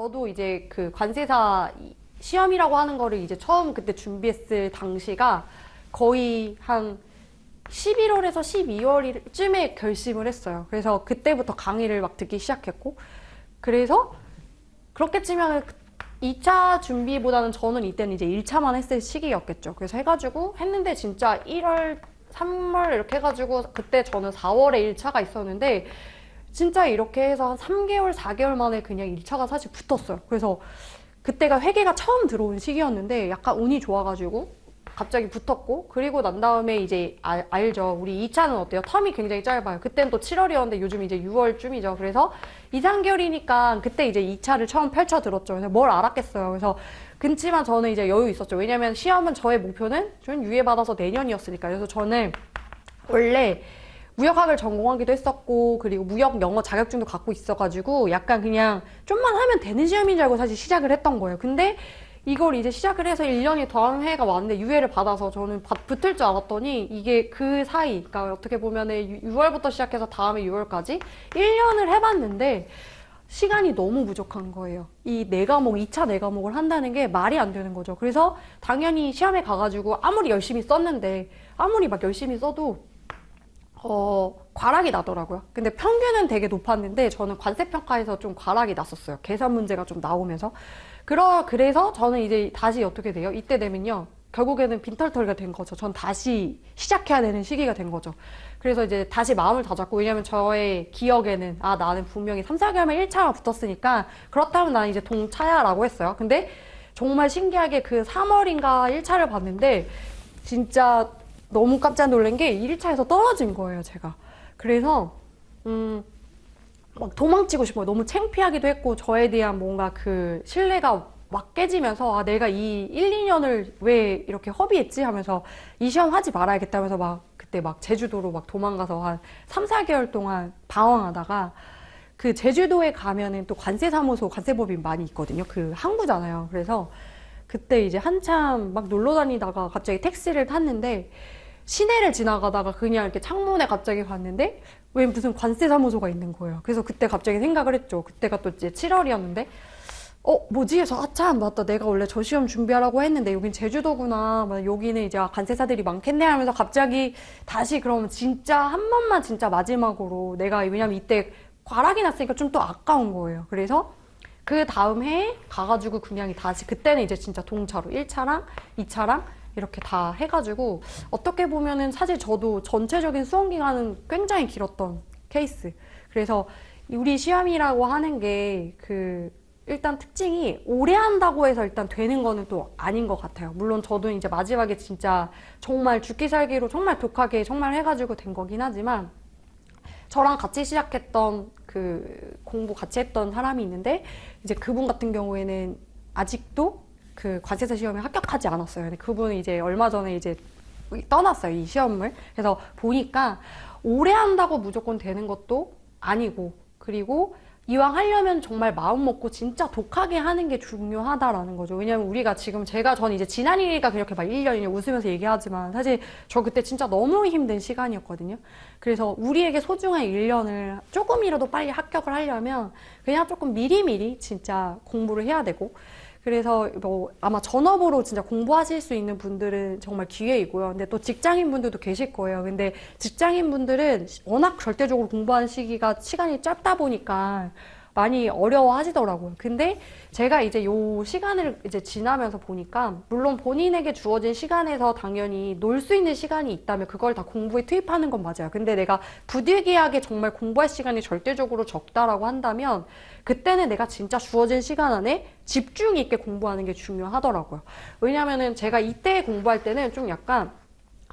저도 이제 그 관세사 이- 시험이라고 하는 거를 이제 처음 그때 준비했을 당시가 거의 한 11월에서 12월쯤에 결심을 했어요. 그래서 그때부터 강의를 막 듣기 시작했고, 그래서 그렇게 치면 2차 준비보다는 저는 이때는 이제 1차만 했을 시기였겠죠. 그래서 해가지고 했는데 진짜 1월, 3월 이렇게 해가지고 그때 저는 4월에 1차가 있었는데 진짜 이렇게 해서 한 3개월, 4개월 만에 그냥 1차가 사실 붙었어요. 그래서 그때가 회계가 처음 들어온 시기였는데 약간 운이 좋아가지고 갑자기 붙었고 그리고 난 다음에 이제 알, 알죠. 우리 2차는 어때요? 텀이 굉장히 짧아요. 그때는 또 7월이었는데 요즘 이제 6월쯤이죠. 그래서 2, 3개월이니까 그때 이제 2차를 처음 펼쳐 들었죠. 그래서 뭘 알았겠어요. 그래서 근치만 저는 이제 여유 있었죠. 왜냐면 시험은 저의 목표는 저는 유예 받아서 내년이었으니까. 그래서 저는 원래 무역학을 전공하기도 했었고 그리고 무역 영어 자격증도 갖고 있어가지고 약간 그냥 좀만 하면 되는 시험인 줄 알고 사실 시작을 했던 거예요. 근데 이걸 이제 시작을 해서 1년이 더한 해가 왔는데 유예를 받아서 저는 받- 붙을 줄 알았더니 이게 그 사이, 그러니까 어떻게 보면은 6월부터 시작해서 다음에 6월까지 1년을 해봤는데 시간이 너무 부족한 거예요. 이 네 과목, 2차 네 과목을 한다는 게 말이 안 되는 거죠. 그래서 당연히 시험에 가가지고 아무리 열심히 썼는데 아무리 막 열심히 써도 어, 과락이 나더라고요. 근데 평균은 되게 높았는데 저는 관세평가에서 좀 과락이 났었어요. 계산 문제가 좀 나오면서. 그러, 그래서 저는 이제 다시 어떻게 돼요? 이때 되면요. 결국에는 빈털터리가 된 거죠. 전 다시 시작해야 되는 시기가 된 거죠. 그래서 이제 다시 마음을 다잡고, 왜냐면 저의 기억에는, 아, 나는 분명히 3, 4개월만 1차만 붙었으니까, 그렇다면 나는 이제 동차야 라고 했어요. 근데 정말 신기하게 그 3월인가 1차를 봤는데, 진짜 너무 깜짝 놀란 게 1차에서 떨어진 거예요, 제가. 그래서, 음, 막 도망치고 싶어요. 너무 창피하기도 했고, 저에 대한 뭔가 그 신뢰가 막 깨지면서, 아, 내가 이 1, 2년을 왜 이렇게 허비했지? 하면서 이 시험 하지 말아야겠다 하면서 막 그때 막 제주도로 막 도망가서 한 3, 4개월 동안 방황하다가 그 제주도에 가면은 또 관세사무소, 관세법인 많이 있거든요. 그 항구잖아요. 그래서 그때 이제 한참 막 놀러 다니다가 갑자기 택시를 탔는데 시내를 지나가다가 그냥 이렇게 창문에 갑자기 봤는데 왜 무슨 관세 사무소가 있는 거예요. 그래서 그때 갑자기 생각을 했죠. 그때가 또 이제 7월이었는데 어, 뭐지? 해서, 아, 참, 맞다. 내가 원래 저 시험 준비하라고 했는데, 여긴 제주도구나. 막 여기는 이제 아, 관세사들이 많겠네 하면서 갑자기 다시 그러면 진짜 한 번만 진짜 마지막으로 내가, 왜냐면 이때 과락이 났으니까 좀 또 아까운 거예요. 그래서 그 다음 해에 가가지고 그냥 다시, 그때는 이제 진짜 동차로 1차랑 2차랑 이렇게 다 해가지고 어떻게 보면은 사실 저도 전체적인 수험 기간은 굉장히 길었던 케이스. 그래서 우리 시험이라고 하는 게 그 일단 특징이 오래 한다고 해서 일단 되는 거는 또 아닌 것 같아요. 물론 저도 이제 마지막에 진짜 정말 죽기 살기로 정말 독하게 정말 해가지고 된 거긴 하지만 저랑 같이 시작했던 그 공부 같이 했던 사람이 있는데 이제 그분 같은 경우에는 아직도 그 관세사 시험에 합격하지 않았어요. 근데 그분은 이제 얼마 전에 이제 떠났어요. 이 시험을. 그래서 보니까 오래 한다고 무조건 되는 것도 아니고 그리고 이왕 하려면 정말 마음 먹고 진짜 독하게 하는 게 중요하다라는 거죠. 왜냐면 우리가 지금 제가 전 이제 지난 일이가 그렇게 막 1년이냐 웃으면서 얘기하지만 사실 저 그때 진짜 너무 힘든 시간이었거든요. 그래서 우리에게 소중한 1년을 조금이라도 빨리 합격을 하려면 그냥 조금 미리미리 진짜 공부를 해야 되고 그래서 뭐 아마 전업으로 진짜 공부하실 수 있는 분들은 정말 기회이고요. 근데 또 직장인 분들도 계실 거예요. 근데 직장인 분들은 워낙 절대적으로 공부하는 시기가 시간이 짧다 보니까 많이 어려워 하시더라고요. 근데 제가 이제 요 시간을 이제 지나면서 보니까 물론 본인에게 주어진 시간에서 당연히 놀 수 있는 시간이 있다면 그걸 다 공부에 투입하는 건 맞아요. 근데 내가 부득이하게 정말 공부할 시간이 절대적으로 적다라고 한다면 그때는 내가 진짜 주어진 시간 안에 집중 있게 공부하는 게 중요하더라고요. 왜냐면은 제가 이때 공부할 때는 좀 약간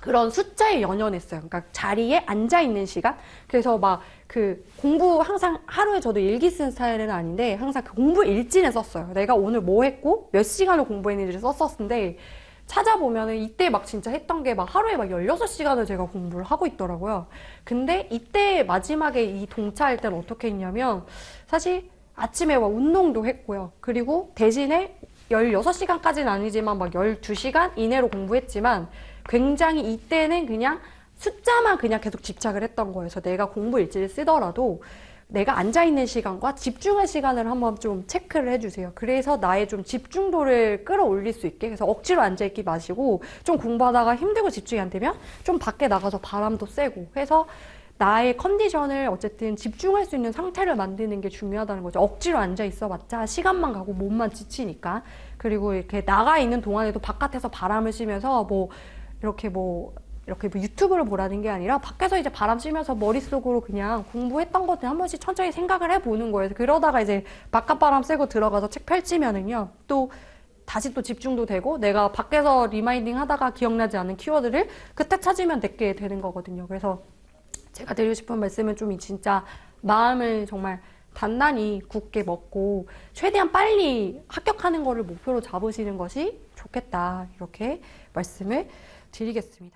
그런 숫자에 연연했어요. 그러니까 자리에 앉아 있는 시간. 그래서 막 그 공부 항상 하루에 저도 일기 쓴 스타일은 아닌데 항상 그 공부 일지는 썼어요. 내가 오늘 뭐 했고 몇 시간을 공부했는지를 썼었는데 찾아보면은 이때 막 진짜 했던 게 막 하루에 막 16시간을 제가 공부를 하고 있더라고요. 근데 이때 마지막에 이 동차할 때는 어떻게 했냐면 사실 아침에 막 운동도 했고요. 그리고 대신에 16시간까지는 아니지만 막 12시간 이내로 공부했지만 굉장히 이때는 그냥 숫자만 그냥 계속 집착을 했던 거예요. 그래서 내가 공부 일지를 쓰더라도 내가 앉아 있는 시간과 집중할 시간을 한번 좀 체크를 해주세요. 그래서 나의 좀 집중도를 끌어올릴 수 있게 그래서 억지로 앉아 있기 마시고 좀 공부하다가 힘들고 집중이 안 되면 좀 밖에 나가서 바람도 쐬고 해서 나의 컨디션을 어쨌든 집중할 수 있는 상태를 만드는 게 중요하다는 거죠. 억지로 앉아 있어봤자 시간만 가고 몸만 지치니까. 그리고 이렇게 나가 있는 동안에도 바깥에서 바람을 쐬면서 뭐 이렇게 뭐 이렇게 뭐 유튜브를 보라는 게 아니라 밖에서 이제 바람 쐬면서 머릿속으로 그냥 공부했던 것들 한 번씩 천천히 생각을 해보는 거예요. 그러다가 이제 바깥 바람 쐬고 들어가서 책 펼치면은요. 또 다시 또 집중도 되고 내가 밖에서 리마인딩 하다가 기억나지 않은 키워드를 그때 찾으면 내게 되는 거거든요. 그래서 제가 드리고 싶은 말씀은 좀 진짜 마음을 정말 단단히 굳게 먹고 최대한 빨리 합격하는 거를 목표로 잡으시는 것이 좋겠다. 이렇게 말씀을 드리겠습니다.